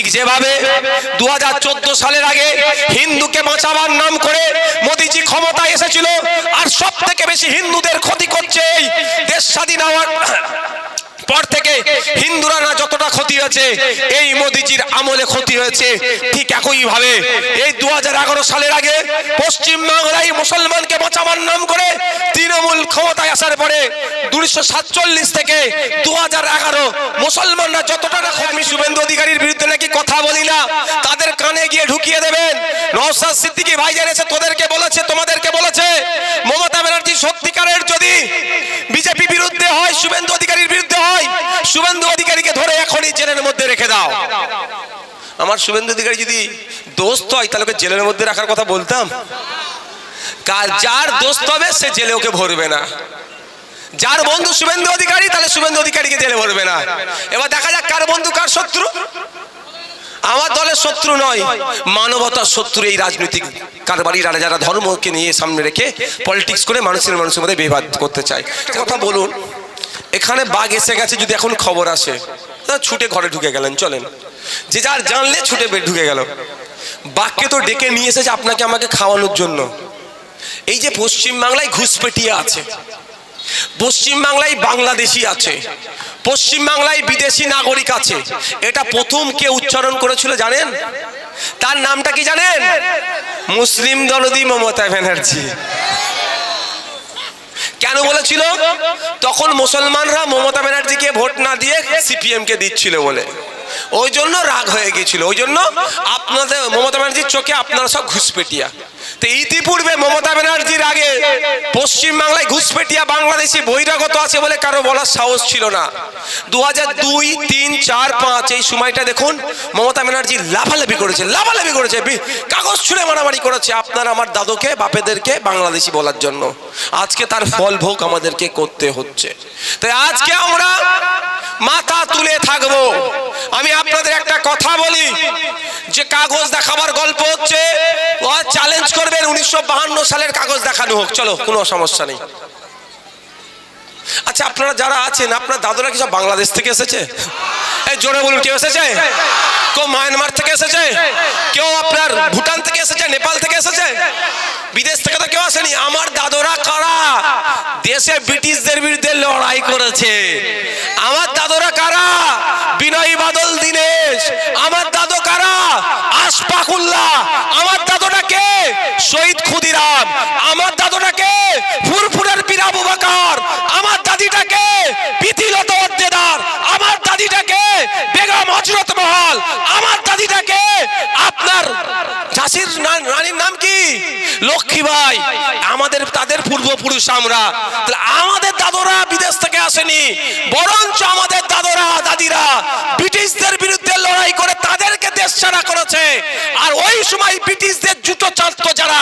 ঠিক যেভাবে দু হাজার চোদ্দ সালের আগে হিন্দুকে বাঁচাবার নাম করে মোদিজি ক্ষমতায় এসেছিল, আর সব থেকে বেশি হিন্দুদের ক্ষতি করছে এই দেশ স্বাধীন হওয়ার পর থেকে হিন্দুরা না যতটা ক্ষতি হয়েছে, এই মোদিজির আমলে ক্ষতি হয়েছে, ঠিক একই ভাবে এই দু সালের আগে পশ্চিম বাংলায় মুসলমানকে বাঁচাবার নাম করে তৃণমূল ক্ষমতায় আসার পরে দুশো সাতচল্লিশ থেকে দু হাজার এগারো মুসলমানরা যতটা না আমি শুভেন্দু অধিকারীর বিরুদ্ধে নাকি কথা বলি না, তাদের কানে গিয়ে ঢুকিয়ে দেবেন। নওসাদ সিদ্দিকী ভাই জেনেছে, তোদেরকে বলেছে, তোমাদেরকে বলেছে, মমতা ব্যানার্জি সত্যিকারের যদি বিজেপি বিরুদ্ধে হয়, শুভেন্দু অধিকারীর বিরুদ্ধে হয়, শুভেন্দু অধিকারীকে ধরে এখনই জেলের মধ্যে রেখে দাও। আমার শুভেন্দু অধিকারী যদি দোস্ত হয়, তাহলে জেলের মধ্যে রাখার কথা বলতাম। কার যার দোস্ত হবে, সে জেলে ওকে ভরবে না। যার বন্ধু শুভেন্দু অধিকারী, তাহলে শুভেন্দু অধিকারীকে জেলে ভরবে না। এবার দেখা যাক কার বন্ধু, কার শত্রু। আমার দলের শত্রু নয়। মানবতার শত্রু এই রাজনৈতিক কারবারিরা যারা ধর্মকে নিয়ে সামনে রেখে পলিটিক্স করে মানুষের মানুষের মধ্যে বিবাদ করতে চায়। কথা বলুন, এখানে বাঘ এসে গেছে যদি এখন খবর আসে ছুটে ঘরে ঢুকে গেলেন, চলেন। যে যার জানলে ছুটে ঢুকে গেল। বাঘকে তো ডেকে নিয়ে এসেছে, আপনাকে আমাকে খাওয়ানোর জন্য। এই যে পশ্চিম বাংলায় ঘুষপেটিয়া আছে পশ্চিম বাংলায় বাংলাদেশি আছে। পশ্চিম বাংলায় বিদেশি নাগরিক আছে। এটা প্রথম কে উচ্চারণ করেছিল জানেন? তার নামটা কি জানেন? মুসলিম দলদি মমতা ব্যানার্জি। কেন বলেছিল? তখন মুসলমানরা মমতা ব্যানার্জিকে ভোট না দিয়ে সিপিএম কে দিচ্ছিল বলে। ওই জন্য রাগ হয়ে গিয়েছিল ওই জন্য আপনাদের মমতা ব্যানার্জির চোখে আপনারা সব ঘুষপেটিয়া। তো ইতিপূর্বে মমতা ব্যানার্জির আগে পশ্চিম বাংলায় ঘুষপেটিয়া বাংলাদেশি বহিরাগত আছে বলে কারও বলার সাহস ছিল না। দু হাজার দুই, তিন, চার, পাঁচ, এই সময়টা দেখুন, মমতা ব্যানার্জি লাফালাফি করেছে লাফালাফি করেছে কাগজ ছুঁড়ে মারামারি করেছে আপনার আমার দাদুকে, বাপেদেরকে বাংলাদেশি বলার জন্য। আজকে তার ফল ভোগ আমাদেরকে করতে হচ্ছে। তাই আজকে আমরা মাথা তুলে থাকব। আমি আপনাদের একটা কথা বলি, যে কাগজ দেখাবার গল্প হচ্ছে চ্যালেঞ্জ করবেন উনিশশো সালের কাগজ দেখানো হোক। চলো, কোনো সমস্যা নেই। আচ্ছা আপনারা যারা আছেন, আপনার দাদুরা কি সব বাংলাদেশ থেকে এসেছে? এই জোরে বলুন, কেউ এসেছে? কেউ মায়ানমার থেকে এসেছে? কেউ আপনার ভুটান থেকে এসেছে? নেপাল থেকে এসেছে? বিদেশ থেকে তো কেউ আসেনি। আমার দাদুরা কারা? দেশে ব্রিটিশদের বিরুদ্ধে লড়াই করেছে। আমার দাদুরা কারা? বিনয় বাদল দীনেশ। আমার দাদু কারা? আশফাকুল্লাহ। আমার দাদুটা কে? শহীদ ক্ষুদিরাম। আমার দাদুটাকে ফুরফুরের পীর আবু আমার দাদিটাকে পিতিলত অদ্দেদার আমার দাদিটাকে বেগম হজরত মহল। আমার দাদিটাকে আপনার ঝাঁসির না- রানীর নাম কি? লক্ষ্মীবাই আমাদের, তাদের পূর্বপুরুষ আমরা। আমাদের দাদুরা বিদেশ থেকে আসেনি। বরঞ্চ করেছে আর ওই সময় ব্রিটিশদের জুতো চাটতো যারা।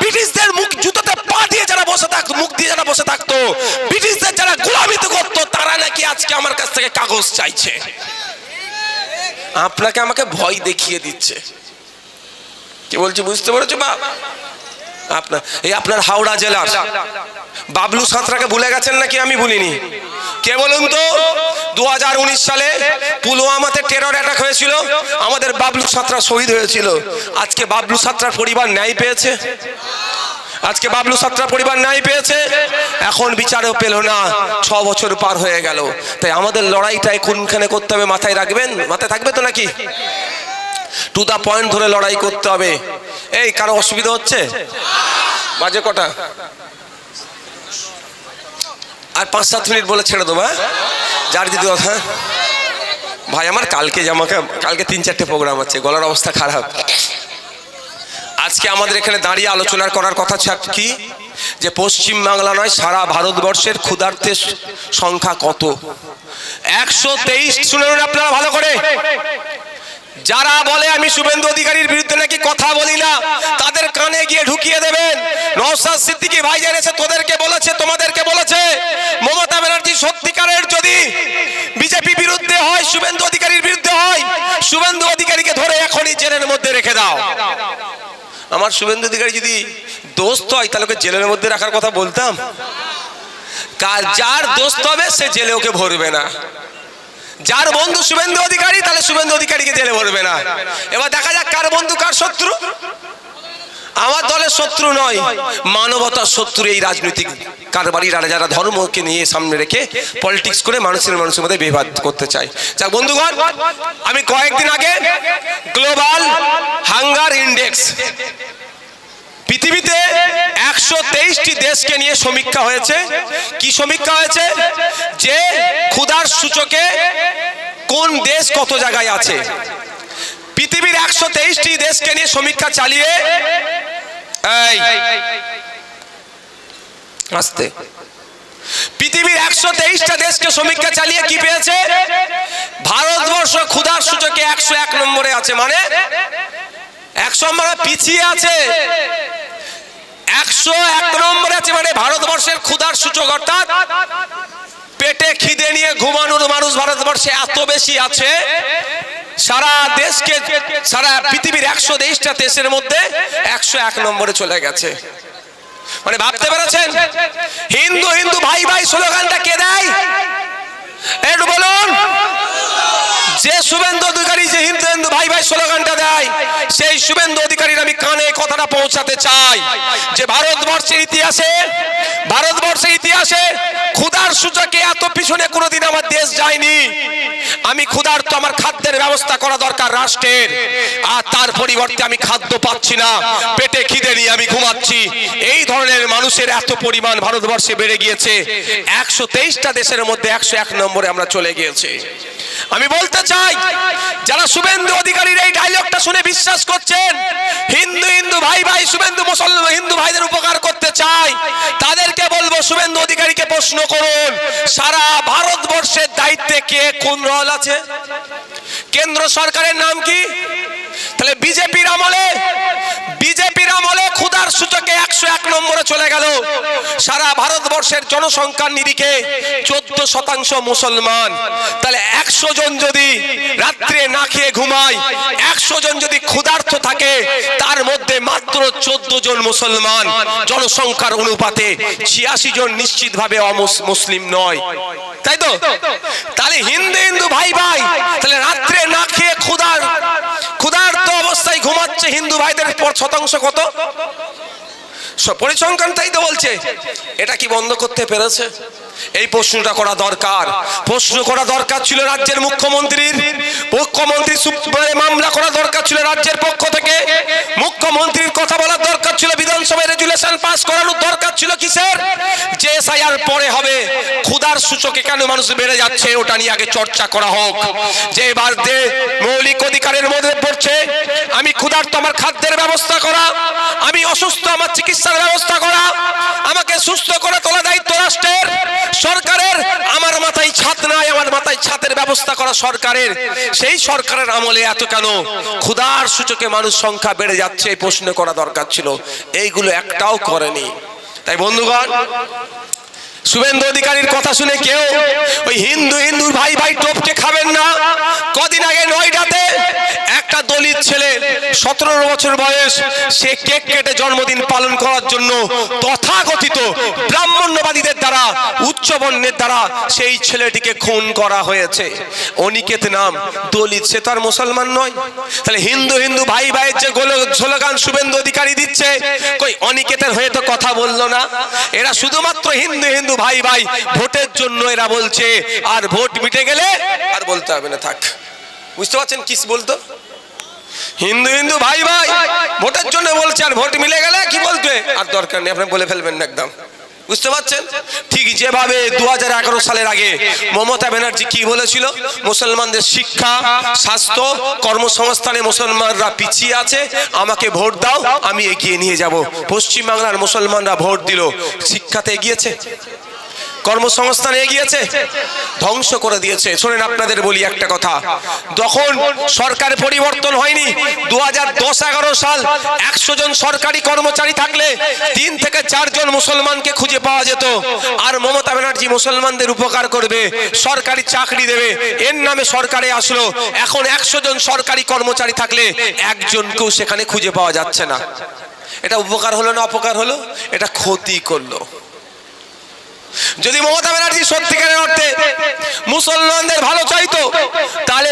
ব্রিটিশদের মুখ জুতোতে পা দিয়ে যারা বসে থাকতো মুখ দিয়ে যারা বসে থাকতো, ব্রিটিশদের যারা গোলামিত করতো, তারা নাকি আজকে আমার কাছ থেকে কাগজ চাইছে। আপনাকে আমাকে ভয় দেখিয়ে দিচ্ছে। কি বলছি, বুঝতে পেরেছ বা আপনার, এই আপনার হাওড়া জেলার বাবলু সাঁতরাকে ভুলে গেছেন নাকি আমি ভুলিনি? কে বলুন তো? দু হাজার উনিশ সালে পুলওয়ামাতে টেরর অ্যাটাক হয়েছিল। আমাদের বাবলু সাঁতরা শহীদ হয়েছিল। আজকে বাবলু সাঁতরার পরিবার ন্যায় পেয়েছে। আজকে বাবলু সাতরা পরিবার ন্যায় পেয়েছে। এখন বিচারও পেল না। ছ বছর পার হয়ে গেল। তাই আমাদের লড়াইটাই কোনখানে করতে হবে মাথায় রাখবেন? মাথায় থাকবে তো নাকি? টু দা পয়েন্ট ধরে লড়াই করতে হবে। এই, কারও অসুবিধা হচ্ছে? বাজে কটা? আর পাঁচ সাত মিনিট বলে ছেড়ে দেবো হ্যাঁ? যার যদি হ্যাঁ? ভাই, আমার কালকে আমাকে কালকে তিন চারটে প্রোগ্রাম আছে, গলার অবস্থা খারাপ। আজকে আমাদের এখানে দাঁড়িয়ে আলোচনা করার কথা কি? যে পশ্চিম বাংলা নয়, সারা ভারতবর্ষের ক্ষুধার্তের সংখ্যা কত? একশো তেইশ শুনুন আপনারা ভালো করে। যারা বলে আমি শুভেন্দু অধিকারীর বিরুদ্ধে নাকি কথা বলি না, তাদের কানে গিয়ে ঢুকিয়ে দেবেন। নওসাদ সিদ্দিকী ভাই জেনেছে, তোদেরকে বলেছে, তোমাদেরকে বলেছে। মমতা ব্যানার্জি সত্যিকারের যদি বিজেপি বিরুদ্ধে হয়, শুভেন্দু অধিকারীর বিরুদ্ধে হয়, শুভেন্দু অধিকারীকে ধরে এখনই জেলের মধ্যে রেখে দাও। আমার শুভেন্দু অধিকারী যদি দোস্ত হয়, তাহলে ওকে জেলের মধ্যে রাখার কথা বলতাম? কার যার দোস্ত হবে, সে জেলে ওকে ভরবে না। যার বন্ধু শুভেন্দু অধিকারী, তাহলে শুভেন্দু অধিকারীকে জেলে ভরবে না। এবার দেখা যাক কার বন্ধু, কার শত্রু। আমার দলের শত্রু নয়, মানবতার শত্রু এই রাজনৈতিক কারবারিরা যারা ধর্মকে নিয়ে সামনে রেখে পলিটিক্স করে মানুষের মানুষের মধ্যে বিবাদ করতে চায়। যাক, বন্ধুগণ, আমি কয়েকদিন আগে গ্লোবাল হাঙ্গার ইন্ডেক্স পৃথিবীতে একশো তেইশটি দেশকে নিয়ে সমীক্ষা হয়েছে। কি সমীক্ষা হয়েছে? যে ক্ষুধার সূচকে কোন দেশ কত জায়গায় আছে? পৃথিবীর একশো তেইশটি দেশকে নিয়ে সমীক্ষা চালিয়ে আস্তে। পৃথিবীর একশো তেইশটা দেশকে সমীক্ষা চালিয়ে কি পেয়েছে? ভারতবর্ষ ক্ষুধার সূচকে একশো এক নম্বরে আছে। মানে একশো নম্বরে পিছিয়ে আছে। একশো এক নম্বরে আছে মানে ভারতবর্ষের ক্ষুধার সূচক, অর্থাৎ পেটে খিদে নিয়ে ঘুমানোর মানুষ ভারতবর্ষে এত বেশি আছে। সারা দেশকে, সারা পৃথিবীর একশো তেইশটা দেশের মধ্যে একশো এক নম্বরে চলে গেছে। মানে ভাবতে পেরেছেন? হিন্দু হিন্দু, ভাই ভাই, স্লোগানটা কে দেয়? একটু বলুন। যে শুভেন্দু অধিকারী, যে হিন্দু হিন্দু, ভাই ভাই, স্লোগানটা দেয়। সেই শুভেন্দু অধিকারীর আমি কানে কথাটা পৌঁছাতে চাই যে ভারতবর্ষের ইতিহাসে ভারতবর্ষের ইতিহাসে ক্ষুধার সূচকে এত পিছনে কোনোদিন আমার দেশ যায়নি। আমি ক্ষুধার তো আমার খাদ্যের ব্যবস্থা করা দরকার রাষ্ট্রের। আর তার পরিবর্তে আমি খাদ্য পাচ্ছি না, পেটে খিদে নিয়ে আমি ঘুমাচ্ছি। এই ধরনের মানুষের এত পরিমাণ ভারতবর্ষে বেড়ে গিয়েছে। একশো তেইশটা দেশের মধ্যে একশো এক নম্বরে আমরা চলে গিয়েছি। আমি বলতে চাই, যারা শুভেন্দু অধিকারীর এই ডায়লগটা শুনে বিশ্বাস করছেন, হিন্দু হিন্দু ভাই ভাই, শুভেন্দু মুসলমান হিন্দু ভাইদের উপকার করতে চাই, তাদেরকে বলব শুভেন্দু অধিকারীকে প্রশ্ন করুন, সারা ভারতবর্ষের দায়িত্বে কে কোন রল আছে? কেন্দ্র সরকারের নাম কি? তাহলে বিজেপির আমলে ক্ষুধার সূচকে একশো এক নম্বরে চলে গেল। সারা ভারতবর্ষের জনসংখ্যার নিরিখে চোদ্দ শতাংশ মুসলমান। তাহলে একশো জন যদি রাত্রে না খেয়ে ঘুমায়, একশো জন যদি ক্ষুধার্থ থাকে, তার মধ্যে মাত্র চোদ্দ জন মুসলমান। জনসংখ্যার অনুপাতে ছিয়াশি জন নিশ্চিত নিশ্চিতভাবে অমুসলিম নয়। তাই তো? তাহলে হিন্দু হিন্দু, ভাই ভাই, তাহলে রাত্রে অবস্থায় হিন্দু ভাইদের শতাংশ কত? পরিসংখ্যান তাই তো বলছে। এটা কি বন্ধ করতে পেরেছে? এই প্রশ্নটা করা দরকার। প্রশ্ন করা দরকার ছিল রাজ্যের মুখ্যমন্ত্রীর। মুখ্যমন্ত্রী মামলা করা দরকার ছিল রাজ্যের পক্ষ থেকে। মুখ্যমন্ত্রীর কথা বলার দরকার ছিল, বিধানসভায় রেজুলেশন পাস করানোর দরকার ছিল কিসের? যে এসআইআর পরে হবে। ক্ষুধার সূচকে কেন মানুষ বেড়ে যাচ্ছে, ওটা নিয়ে আগে চর্চা করা হোক। যে এবার মৌলিক অধিকারের মধ্যে আমি ক্ষুধার্ত আমার খাদ্যের ব্যবস্থা করা, আমি অসুস্থ আমার চিকিৎসার ব্যবস্থা করা, আমাকে সুস্থ করে তোলা দায়িত্ব রাষ্ট্রের, সরকারের। আমার মাথায় ছাদ নাই, আমার মাথায় ছাদের ব্যবস্থা করা সরকারের। সেই সরকারের আমলে এত কেন? ক্ষুধার সূচকে মানুষ সংখ্যা বেড়ে যাচ্ছে, এই প্রশ্ন করা দরকার ছিল। এইগুলো একটাও করেনি। তাই বন্ধুগণ, শুভেন্দু অধিকারীর কথা শুনে কেউ ওই হিন্দু হিন্দু ভাই ভাই টোপকে খাবেন না। কদিন আগে নয়ডাতে একটা দলিত ছেলে, সতেরো বছর বয়স, সে কেক কেটে জন্মদিন পালন করার জন্য তথাকথিত ব্রাহ্মণ্যবাদীদের দ্বারা, উচ্চ বর্ণের দ্বারা সেই ছেলেটিকে খুন করা হয়েছে। অনিকেত নাম, দলিত, সে তো আর মুসলমান নয়। তাহলে হিন্দু হিন্দু ভাই ভাইয়ের যে গোল- স্লোগান শুভেন্দু অধিকারী দিচ্ছে, কই অনিকেতের হয়ে তো কথা বলল না। এরা শুধুমাত্র হিন্দু হিন্দু ভাই ভাই, ভোটের জন্য এরা বলছে, আর ভোট মিটে গেলে আর বলতে হবে না, থাক। বুঝতে পারছেন কিস বলতো? হিন্দু হিন্দু ভাই ভাই, ভোটের জন্য বলছে আর ভোট মিলে গেলে কি বলতে আর দরকার নেই, আপনি বলে ফেলবেন একদম। বুঝতে পারছেন? ঠিক যেভাবে দু হাজার এগারো সালের আগে মমতা ব্যানার্জি কি বলেছিল? মুসলমানদের শিক্ষা, স্বাস্থ্য, কর্মসংস্থানে মুসলমানরা পিছিয়ে আছে, আমাকে ভোট দাও, আমি এগিয়ে নিয়ে যাব। পশ্চিমবাংলার মুসলমানরা ভোট দিল। শিক্ষাতে এগিয়েছে? কর্মসংস্থানে এগিয়েছে, ধ্বংস করে দিয়েছে। শোনেন, আপনাদের বলি একটা কথা। যখন সরকার পরিবর্তন হয়নি, দু হাজার দশ এগারো সাল একশো জন সরকারি কর্মচারী থাকলে তিন থেকে চারজন মুসলমানকে খুঁজে পাওয়া যেত। আর মমতা ব্যানার্জি মুসলমানদের উপকার করবে, সরকারি চাকরি দেবে। এর নামে সরকারে আসলো। এখন একশো জন সরকারি কর্মচারী থাকলে একজনকেও সেখানে খুঁজে পাওয়া যাচ্ছে না। এটা উপকার হলো না অপকার হলো? এটা ক্ষতি করল। যদি মমতা ব্যানার্জি সত্যিকারের অর্থে মুসলমানদের ভালো চাইতো, তাহলে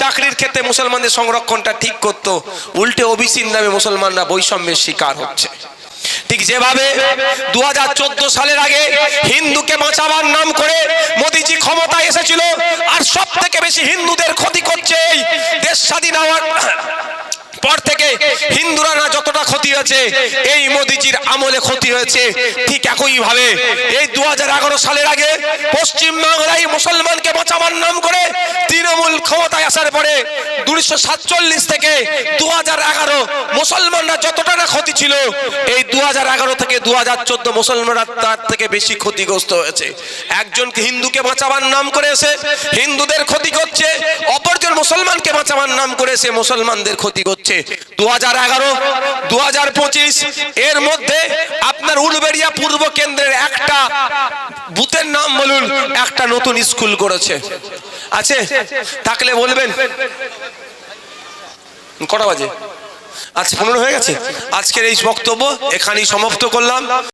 চাকরির ক্ষেত্রে মুসলমানদের সংরক্ষণটা ঠিক করতো। উল্টে ওবিসির নামে মুসলমানরা বৈষম্যের শিকার হচ্ছে। ঠিক যেভাবে দু হাজার চোদ্দ সালের আগে হিন্দুকে বাঁচাবার নাম করে মোদিজি ক্ষমতায় এসেছিল, আর সব থেকে বেশি হিন্দুদের ক্ষতি করছে এই দেশ স্বাধীন হওয়ার পর থেকে হিন্দুরা না যতটা ক্ষতি হয়েছে, এই মোদিজির আমলে ক্ষতি হয়েছে, ঠিক একই ভাবে এই দুহাজার এগারো সালের আগে পশ্চিম বাংলায় মুসলমানকে বাঁচাবার নাম করে তৃণমূল ক্ষমতায় আসার পরে সাতচল্লিশ থেকে দুহাজার এগারো মুসলমানরা যতটা না ক্ষতি ছিল, এই দু হাজার এগারো থেকে দু হাজার চোদ্দ মুসলমানরা তার থেকে বেশি ক্ষতিগ্রস্ত হয়েছে। একজনকে হিন্দুকে বাঁচাবার নাম করে এসে হিন্দুদের ক্ষতি করছে, অপরজন মুসলমানকে বাঁচাবার নাম করে এসে মুসলমানদের ক্ষতি করছে। দু হাজার এগারো দু হাজার পঁচিশ, এর মধ্যে আপনার উলবেড়িয়া পূর্ব কেন্দ্রের একটা বুথের নাম বলুন, একটা নতুন স্কুল করেছে। আছে? থাকলে বলবেন। কটা বাজে? আজ পনেরো হয়ে গেছে। আজকের এই বক্তব্য এখানেই সমাপ্ত করলাম।